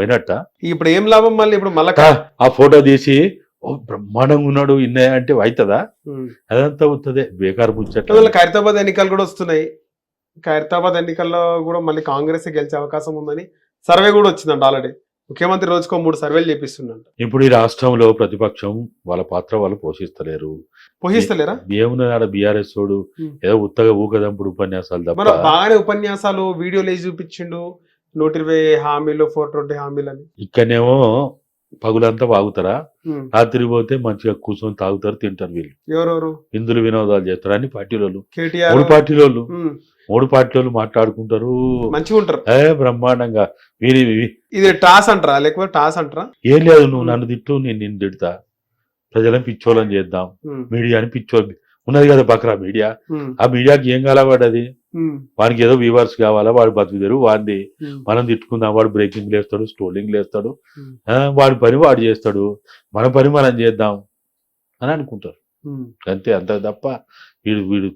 పోయినట్ట? ఇప్పుడు ఏం లాభం మళ్ళీ? ఇప్పుడు మళ్ళా ఆ, ఫోటో తీసి ఓ బ్రహ్మాండంగా ఉన్నాడు ఇన్నే అంటే అవుతుందా అదంతా అవుతుంది బేకారు ముచ్చట మళ్ళీ ఖైరతాబాద్ ఎన్నికలు కూడా వస్తున్నాయి. ఖైరతాబాద్ ఎన్నికల్లో కూడా మళ్ళీ కాంగ్రెస్ గెలిచే అవకాశం ఉందని సర్వే కూడా వచ్చిందంట ఆల్రెడీ. ముఖ్యమంత్రి రోజుకో మూడు సర్వేలు చేపిస్తుందంట ఇప్పుడు ఈ రాష్ట్రంలో ప్రతిపక్షం వాళ్ళ పాత్ర వాళ్ళు పోషిస్తలేరు. పోషిస్తలేరా? ఏమున్నది ఆడ బీఆర్ఎస్ తోడు. ఏదో ఉత్తగా ఊకదంపుడు ఉపన్యాసాలు తప్ప. బాగానే ఉపన్యాసాలు వీడియోలు వేసి చూపించిండు. నూట ఇరవై హామీలు ఫోర్ ట్వంటీ హామీలు అని ఇక్కడనేమో పగులంతా వాగుతారా. రాత్రి పోతే మంచిగా కూర్చొని తాగుతారు తింటారు వీళ్ళు. ఎవరెవరు? ఇందులో వినోదాలు చేస్తారు అన్ని పార్టీలోళ్ళు. కేటీఆర్ మూడు పార్టీలోళ్ళు. మూడు పార్టీలోళ్ళు మాట్లాడుకుంటారు. మంచిగా ఉంటారు. ఏ బ్రహ్మాండంగా. వీరి ఇది టాస్ అంటారా? లేకపోతే టాస్ అంటారా? ఏం లేదు నువ్వు నన్ను తిట్టు నేను నిన్ను తిడతా. ప్రజలను పిచ్చోళ్ళని చేద్దాం. మీడియాని పిచ్చోళ్ళు ఉన్నది కదా బక్రా మీడియా. ఆ మీడియాకి ఏం కాలవాడది ఉమ్. వానికి ఏదో వ్యూవర్స్ కావాలా వాడు బతుకుదేరు వాడిని. మనం తిట్టుకుందాం వాడు బ్రేకింగ్ లేస్తాడు స్టోలింగ్ లేస్తాడు వాడి పని వాడు చేస్తాడు మన పని మనం చేద్దాం అని అనుకుంటారు. అంతే అంత తప్ప వీడు వీడు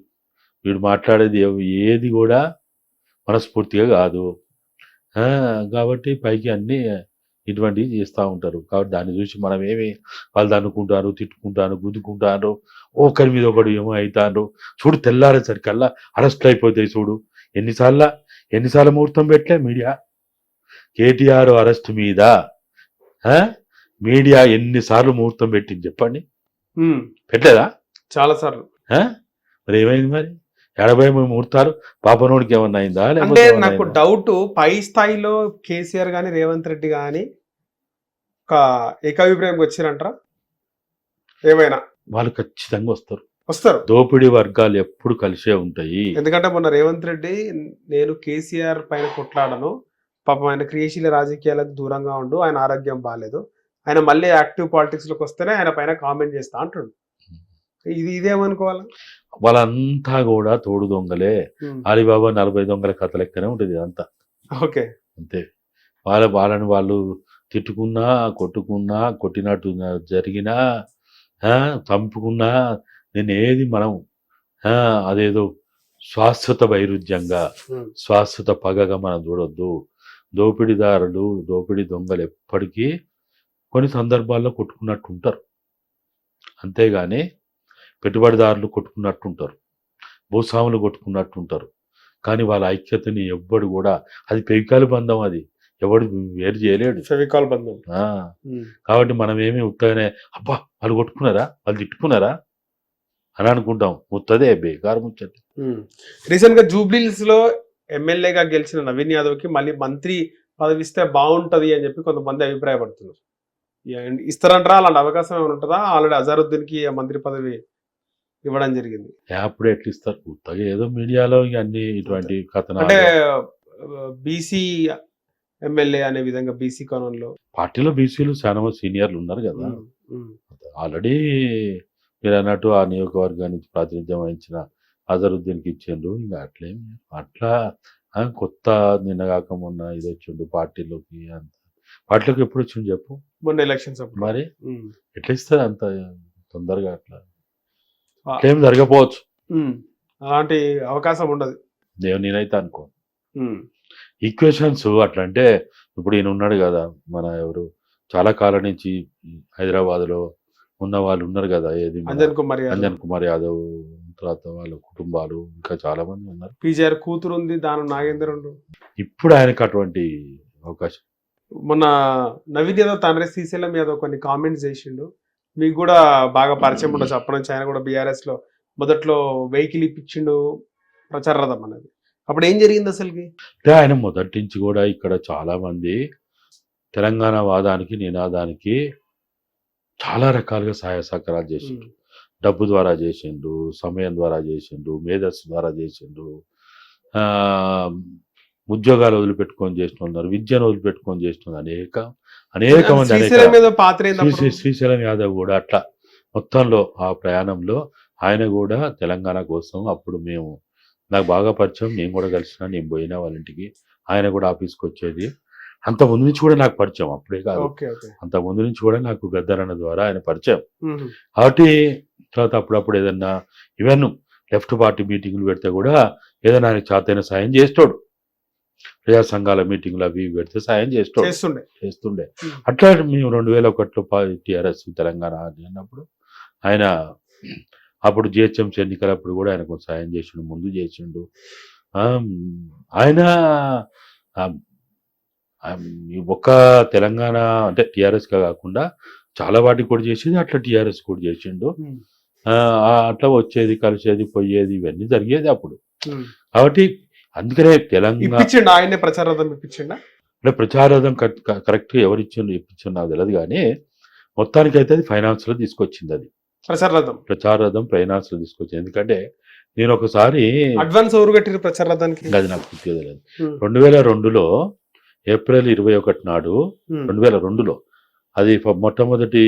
వీడు మాట్లాడేది ఏది కూడా మనస్ఫూర్తిగా కాదు కాబట్టి పైకి అన్ని ఇటువంటివి చేస్తూ ఉంటారు. కాబట్టి దాన్ని చూసి మనం ఏమి వాళ్ళు అనుకుంటారు తిట్టుకుంటారు గుద్దుకుంటారు ఒకరి మీద ఒకడు ఏమో అవుతారు. చూడు తెల్లారేసరికల్లా అరెస్ట్ అయిపోతాయి చూడు. ఎన్నిసార్లు ఎన్నిసార్లు ముహూర్తం పెట్టలే మీడియా? కేటీఆర్ అరెస్ట్ మీద? మీడియా ఎన్నిసార్లు ముహూర్తం పెట్టింది చెప్పండి. పెట్టలేదా? చాలా సార్లు? మరి ఏమైంది మరి? మూడు ముహూర్తాలు పాపనోడికి ఏమన్నా అయిందా అంటే నాకు? డౌట్ పై స్థాయిలో కేసీఆర్ గాని రేవంత్ రెడ్డి గాని ఒక ఏకాభిప్రాయంకి వచ్చిరంటారా ఏమైనా? వాళ్ళు ఖచ్చితంగా వస్తారు. వస్తారు. దోపిడీ వర్గాలు ఎప్పుడు కలిసే ఉంటాయి. ఎందుకంటే మొన్న రేవంత్ రెడ్డి నేను కేసీఆర్ పైన కొట్లాడను. పాపం ఆయన క్రియాశీల రాజకీయాలకు దూరంగా ఉండు ఆయన ఆరోగ్యం బాగాలేదు ఆయన మళ్ళీ యాక్టివ్ పాలిటిక్స్లోకి వస్తేనే ఆయన పైన కామెంట్ చేస్తా అంటుండు. ఇది ఇదేమనుకోవాలా? వాళ్ళంతా కూడా తోడు దొంగలే. అలీబాబా నలభై దొంగల కథ లెక్కనే ఉంటుంది ఇదంతా. ఓకే. అంతే. వాళ్ళ వాళ్ళని వాళ్ళు తిట్టుకున్నా కొట్టుకున్నా కొట్టినట్టు జరిగినా చంపుకున్నా నేను ఏది మనం అదేదో శాశ్వత వైరుధ్యంగా శాశ్వత పగగా మనం చూడొద్దు. దోపిడీదారులు దోపిడీ దొంగలు ఎప్పటికీ కొన్ని సందర్భాల్లో కొట్టుకున్నట్టు ఉంటారు అంతేగాని పెట్టుబడిదారులు కొట్టుకున్నట్టు ఉంటారు భూస్వాములు కొట్టుకున్నట్టు ఉంటారు కానీ వాళ్ళ ఐక్యతని ఎవ్వడు కూడా అది పెవికాల బంధం అది. ఎవడు వేరు చేయలేడు. ఫెవికాల్ బంధం. కాబట్టి మనం ఏమి ఉత్తగానే అబ్బా వాళ్ళు కొట్టుకున్నారా? వాళ్ళు తిట్టుకున్నారా? అని అనుకుంటాం. ముత్తదే బేకారు ముచ్చట. రీసెంట్గా జూబ్లీస్లో ఎమ్మెల్యేగా గెలిచిన నవీన్ యాదవ్కి మళ్ళీ మంత్రి పదవి ఇస్తే బాగుంటది అని చెప్పి కొంతమంది అభిప్రాయపడుతున్నారు. ఇస్తారంటారా అలాంటి అవకాశం ఏమైనా ఉంటుందా? ఆల్రెడీ అజారుద్దీన్కి మంత్రి పదవి ఇవ్వడం జరిగింది. అప్పుడు ఎట్లా ఇస్తారు? ఉత్తగా ఏదో మీడియాలో అన్ని ఇటువంటి అంటే కథనాలు. బీసీ ఎమ్మెల్యే అనే విధంగా బీసీ కోణంలో పార్టీలో బీసీలు చాలా మంది సీనియర్లు ఉన్నారు కదా. ఆల్రెడీ మీరు అన్నట్టు ఆ నియోజకవర్గానికి ప్రాతినిధ్యం వహించిన అజరుద్దీన్కి ఇచ్చిండ్రు. ఇంకా అట్లేం అట్లా కొత్త నిన్నగాక మొన్న ఇది వచ్చిండు పార్టీలోకి అంత. పార్టీలోకి ఎప్పుడు వచ్చిండు చెప్పు? మొన్న ఎలక్షన్స్ అప్పుడు. మరి? ఎట్లా ఇస్తారు అంత తొందరగా అట్లా? అట్లేం జరగపోవచ్చు అలాంటి అవకాశం ఉండదు. నేను నేనైతే అనుకో. ఈక్వేషన్స్ అట్లా అంటే ఇప్పుడు ఈయన ఉన్నాడు కదా మన ఎవరు చాలా కాలం నుంచి హైదరాబాద్లో ఉన్న వాళ్ళు ఉన్నారు కదా ఏది అంజన్ కుమార్ యాదవ్. అంజన్ కుమార్ యాదవ్ తర్వాత వాళ్ళ కుటుంబాలు ఇంకా చాలా మంది ఉన్నారు. పీజీఆర్ కూతురు ఉంది దాని నాగేందర్ ఉండు ఇప్పుడు ఆయనకు అటువంటి అవకాశం. మొన్న నవీన్ యాదవ్ తండ్రి శ్రీశైలం యాదవ్ కొన్ని కామెంట్స్ చేసిండు. మీకు కూడా బాగా పరిచయం ఉండొచ్చు. అప్పటి నుంచి ఆయన కూడా బీఆర్ఎస్లో మొదట్లో వెహికల్ ఇప్పించిండు ప్రచార రథం అనేది. అప్పుడు ఏం జరిగింది అసలుకి? అంటే ఆయన మొదటి నుంచి కూడా ఇక్కడ చాలా మంది తెలంగాణ వాదానికి నినాదానికి చాలా రకాలుగా సహాయ సహకారాలు చేసిండ్రు. డబ్బు ద్వారా చేసిండ్రు సమయం ద్వారా చేసిండ్రు మేధస్సు ద్వారా చేసిండ్రు. ఆ, ఉద్యోగాలు వదిలిపెట్టుకొని ఉన్నారు విద్యను వదిలిపెట్టుకొని చేసిన అనేక అనేక మంది శ్రీశైలం యాదవ్ కూడా అట్లా మొత్తంలో ఆ ప్రయాణంలో ఆయన కూడా తెలంగాణ కోసం అప్పుడు మేము నాకు బాగా పరిచయం నేను కూడా కలిసిన నేను పోయినా వాళ్ళ ఇంటికి. ఆయన కూడా ఆఫీస్కి వచ్చేది. అంత ముందు నుంచి కూడా నాకు పరిచయం అప్పుడే కాదు. అంత ముందు నుంచి కూడా నాకు గద్దరన్న ద్వారా ఆయన పరిచయం. కాబట్టి తర్వాత అప్పుడప్పుడు ఏదన్నా ఈవెన్ లెఫ్ట్ పార్టీ మీటింగ్లు పెడితే కూడా ఏదైనా ఆయన చాతైన సాయం చేస్తాడు. ప్రజా సంఘాల మీటింగ్లు అవి పెడితే సాయం చేస్తూ చేస్తుండే. చేస్తుండే. అట్లా మేము రెండు వేల ఒకటిలో టీఆర్ఎస్ తెలంగాణ అని అన్నప్పుడు ఆయన అప్పుడు జిహెచ్ఎంసీ ఎన్నికలప్పుడు కూడా ఆయన కొంచెం సాయం చేసిండు ముందు చేసిండు. ఆయన ఒక్క తెలంగాణ అంటే టీఆర్ఎస్ కాకుండా చాలా వాటికి కూడా చేసింది అట్లా టీఆర్ఎస్ కూడా చేసిండు. అట్లా వచ్చేది కలిసేది పోయేది ఇవన్నీ జరిగేది అప్పుడు. కాబట్టి అందుకనే తెలంగాణ ఇప్పించిండు? ఆయనే ప్రచారం ఇప్పించిండా? అంటే ప్రచారం కరెక్ట్ ఎవరు ఇచ్చిండు ఇప్పించిండు నాకు తెలియదు కానీ మొత్తానికి అయితే అది ఫైనాన్స్లో తీసుకొచ్చింది అది. ప్రచారం ప్రచారథం ఫైనాన్స్లో తీసుకొచ్చింది. ఎందుకంటే నేను ఒకసారి అడ్వాన్స్ ఎవరు కట్టిరు ప్రచారానికి ఇంకా అది నాకు తెలియదు రెండు వేల రెండులో ఏప్రిల్ ఇరవై ఒకటి నాడు రెండు వేల రెండులో అది మొట్టమొదటి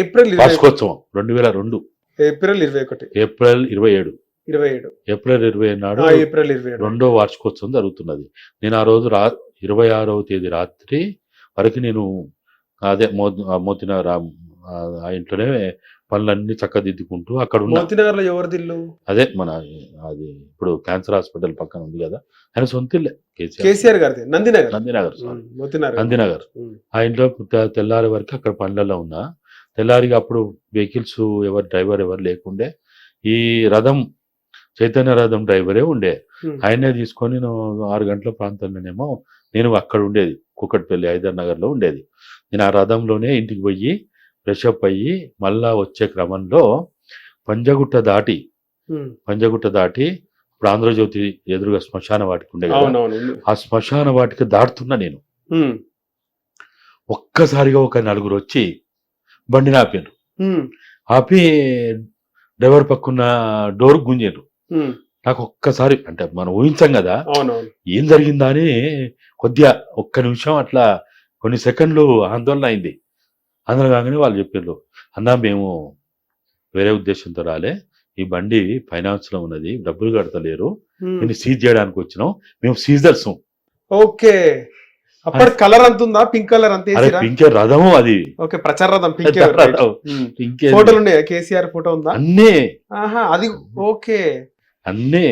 ఏప్రిల్ వార్షికోత్సవం రెండు వేల రెండు. ఏప్రిల్ ఇరవై ఒకటి. ఏప్రిల్ ఇరవై ఏడు. ఇరవై ఏడు. ఏప్రిల్ ఇరవై ఏడు నాడు ఏప్రిల్ ఇరవై రెండో వార్షికోత్సవం జరుగుతున్నది. నేను ఆ రోజు రా ఇరవై ఆరవ తేదీ రాత్రి వరకు నేను అదే మో మోతినగర్ ఆ- ఆ ఇంట్లోనే పనులన్నీ చక్కదిద్దుకుంటూ అక్కడ ఉన్న ఎవరిది ఇల్లు అదే మన అది ఇప్పుడు క్యాన్సర్ హాస్పిటల్ పక్కన ఉంది కదా ఆయన సొంత ఇల్లే కేసీఆర్. గారిది నందినగర్. నందినగర్ నందినగర్. ఆ ఇంట్లో తెల్లారి వరకు అక్కడ పనులలో ఉన్నా. తెల్లారిగా అప్పుడు వెహికల్స్ ఎవరు డ్రైవర్ ఎవరు లేకుండే ఈ రథం చైతన్య రథం డ్రైవరే ఉండే. ఆయనే తీసుకొని నేను ఆరు గంటల ప్రాంతంలోనేమో నేను అక్కడ ఉండేది కుక్కట్పల్లి హైదర్ నగర్లో ఉండేది నేను ఆ రథంలోనే ఇంటికి పోయి ఫ్రెష్ అప్ అయ్యి మళ్ళా వచ్చే క్రమంలో పంజగుట్ట దాటి. పంజగుట్ట దాటి ఇప్పుడు ఆంధ్రజ్యోతి ఎదురుగా శ్మశాన వాటికి ఉండే ఆ శ్మశాన వాటికి దాటుతున్నా నేను. ఒక్కసారిగా ఒక నలుగురు వచ్చి బండిని ఆపారు. ఆపి డ్రైవర్ పక్కన డోర్ గుంజారు. నాకు ఒక్కసారి అంటే మనం ఊహించాం కదా ఏం జరిగిందా అని కొద్దిగా ఒక్క నిమిషం అట్లా కొన్ని సెకండ్లు ఆందోళన అయింది. ఆందోళన కాగానే వాళ్ళు చెప్పారు అన్నా మేము వేరే ఉద్దేశంతో రాలే. ఈ బండి ఫైనాన్స్లో ఉన్నది డబ్బులు కడతలేరు. దీన్ని సీజ్ చేయడానికి వచ్చినాం. మేము సీజర్స్. ఓకే. అప్పటి కలర్ అంత ఉందా? పింక్ కలర్ అంత పింకే రథము అది. ఓకే ప్రచార రథం పింక్. ఇంకే ఫోటోలు ఉన్నాయా? కేసీఆర్ ఫోటో ఉందా? అన్నీ. అది ఓకే. అన్నీ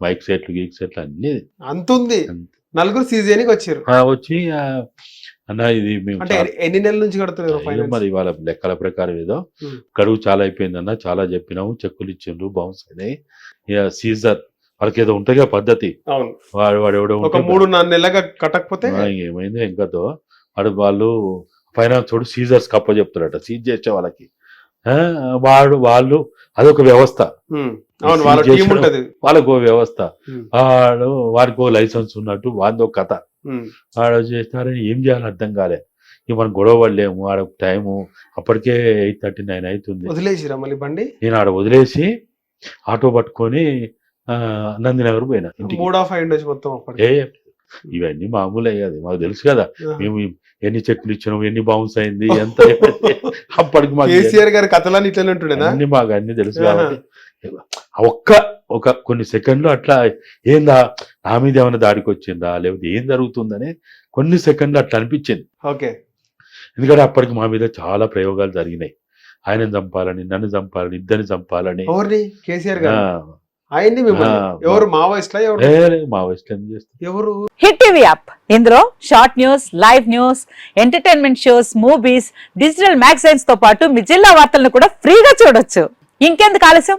మైక్ సెట్లు గీక్ సెట్లు అన్నీ. అంత ఉంది అంత. నలుగురు సీజ్ చేయడానికి వచ్చారు వచ్చి అన్న ఇది మేము ఎన్ని నెలల నుంచి కడుతున్నారు మరి వాళ్ళ లెక్కల ప్రకారం ఏదో. గడువు చాలా అయిపోయిందన్న చాలా చెప్పినాము చెక్కులు ఇచ్చిండ్రు బౌన్స్ అయినాయి. ఇక సీజర్ వాళ్ళకి ఏదో కదా పద్ధతి. వాడు వాడు ఎవడో ఒక మూడు నాలుగు నెలలుగా కట్టకపోతే ఏమైంది ఇంకతో వాడు వాళ్ళు ఫైనాన్స్ తోడు సీజర్స్ కప్ప చెప్తారట సీజ్ చేసే వాళ్ళకి. ఆ, వాడు వాళ్ళు అదొక వ్యవస్థ. వాళ్ళకు వ్యవస్థ. వాడు వాడికి ఓ లైసెన్స్ ఉన్నట్టు వాడిది కథ. వాడు చేస్తారని ఏం చేయాలో అర్థం కాలే. ఇక మనం గొడవ పడలేము ఆడ టైము. అప్పటికే ఎయిట్ థర్టీ నైన్ అవుతుంది వదిలేసిరా మళ్ళీ బండి? నేను ఆడ వదిలేసి ఆటో పట్టుకొని నందినగర్ పోయినా మూడ్ ఆఫ్ అయి ఉండొచ్చు మొత్తం ఏ ఇవన్నీ మామూలే కదా. మాకు తెలుసు కదా. మేము ఎన్ని చెట్లు ఇచ్చినాం ఎన్ని బౌన్స్ అయింది ఎంత అప్పటికి మాకు కేసీఆర్ గారి కథలన్నీ ఇట్లనే ఉంటుండేనా? అన్ని మాకు అన్ని తెలుసు. కాబట్టి. ఒక్క ఒక కొన్ని సెకండ్లు అట్లా ఏందా నా మీద ఏమైనా దాడికి వచ్చిందా లేకపోతే ఏం జరుగుతుందని కొన్ని సెకండ్లు అట్లా అనిపించింది. ఓకే. ఎందుకంటే అప్పటికి మా మీద చాలా ప్రయోగాలు జరిగినాయి. ఆయనని చంపాలని నన్ను చంపాలని ఇద్దరిని చంపాలని. కేసీఆర్ గారు? ఎవరు? ఎవరు? Hit TV app. ఇందులో short news live news entertainment shows movies digital మ్యాగజైన్స్తో పాటు మీ జిల్లా వార్తలను కూడా ఫ్రీగా చూడొచ్చు. ఇంకెందుకు ఆలస్యం?